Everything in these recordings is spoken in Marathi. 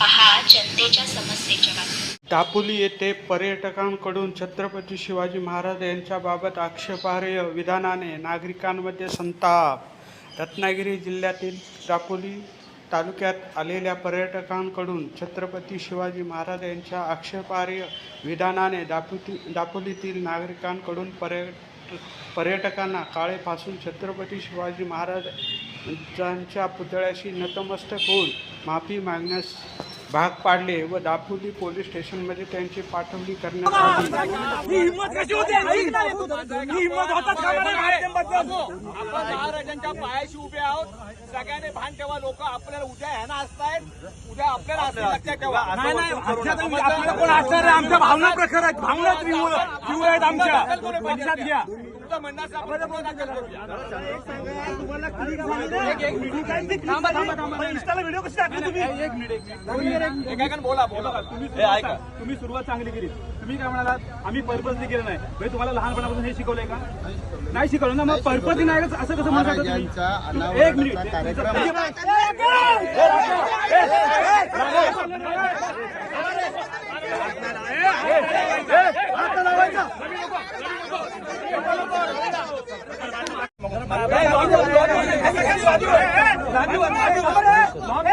पहा जनतेच्या समस्येच्या बातम्या दापोली येथे पर्यटकांकडून छत्रपती शिवाजी महाराज यांच्याबाबत आक्षेपार्ह विधानाने नागरिकांमध्ये संताप. रत्नागिरी जिल्ह्यातील दापोली तालुक्यात आलेल्या पर्यटकांकडून छत्रपती शिवाजी महाराज यांच्या आक्षेपार्ह विधानाने दापोली दापोलीतील नागरिकांकडून पर्यट पर्यटकांना काळेपासून छत्रपती शिवाजी महाराजांच्या पुतळ्याशी नतमस्तक होऊन माफी मागण्यास भाग पाडले व दापोली पोलीस स्टेशनमध्ये त्यांची पाठवणी करण्यात आली. ही ही पायाशी उभे आहोत. सगळ्याने भान ठेवा. लोक आपल्याला उद्या ह्याना असतायत उद्या आपल्याला आपल्याला कोण असणार आहे? आमच्या भावना प्रखर आहेत. भावना तीव्र आहेत आमच्या. लक्षात घ्या. इंस्टाला व्हिडिओ कशी टाकले तुम्ही? एक मिनिट एकाकडे बोला बोला तुम्ही ऐका तुम्ही सुरुवात चांगली केली तुम्ही काय म्हणालात आम्ही पर्पजली केलं नाही म्हणजे तुम्हाला लहानपणापासून हे शिकवलंय का नाही शिकवलं ना मग पर्पजली नाही का असं कसं म्हणतात तुम्ही एक मिनिट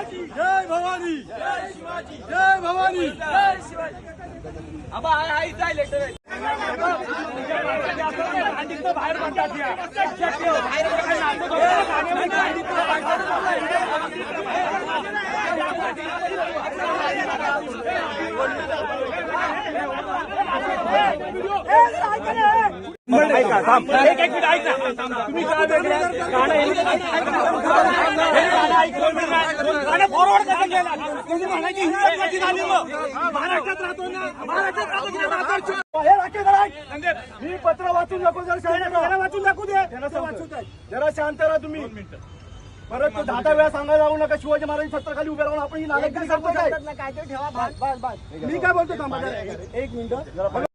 शिवाजी जय भवानी जय शिवाजी जय भवानी जय शिवाजी आबा हाय हाय इथं आहे लेटर आहे. बाहेर म्हणतात या. लक्षात ठेव. बाहेर नाटक ऐका थांब एक एक मिनिट ऐक ना तुम्ही काय वेगळं गाणं हे गाणं ऐकलं मी नाही. गाणं फॉरवर्ड कसं केलं तुम्ही म्हणायची हिंमत कशी झाली मग महाराष्ट्रात राहतो ना महाराष्ट्रात राहतो की नाही राहतो? हे राखे जरा ऐक. मी पत्र वाचून नको जरा शांत. वाचून दाखवू दे जरा वाचू दे. जरा शांत राहा तुम्ही परत तो दहा दहा वेळा सांगायला लावू नका शिवाजी महाराज छत्र खाली उभे राहून आपण ही नागरिकगिरी करतो काय बस, बस, बस. मी काय बोलतो थांबा जरा. एक मिनिट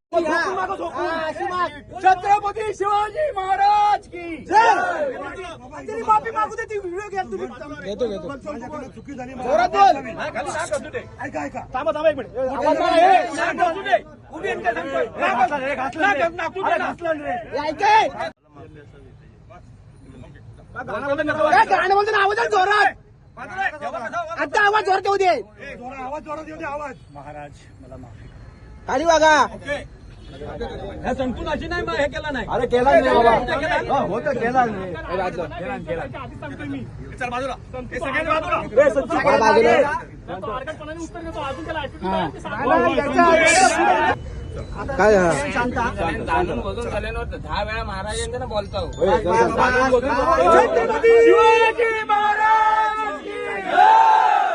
छत्रपती शिवाजी महाराज की. जय. तरी माफी मागू दे ती व्हिडिओ घ्या तुम्ही. घेतो घेतो. चुकी झाली ऐका ऐका. थांबा थांबा एक मिनिट. गाणं बोलतो आवाज आहे जोरात. आता आवाज जोरात येऊ दे. जोरा- आवाज जोरात येऊ दे आवाज. महाराज मला माफी खाली बघा ह्या संतून अशी नाही मग हे केला नाही. अरे केला होत केला हे बाजूला. काय दहा वेळा महाराजांना बोलतो.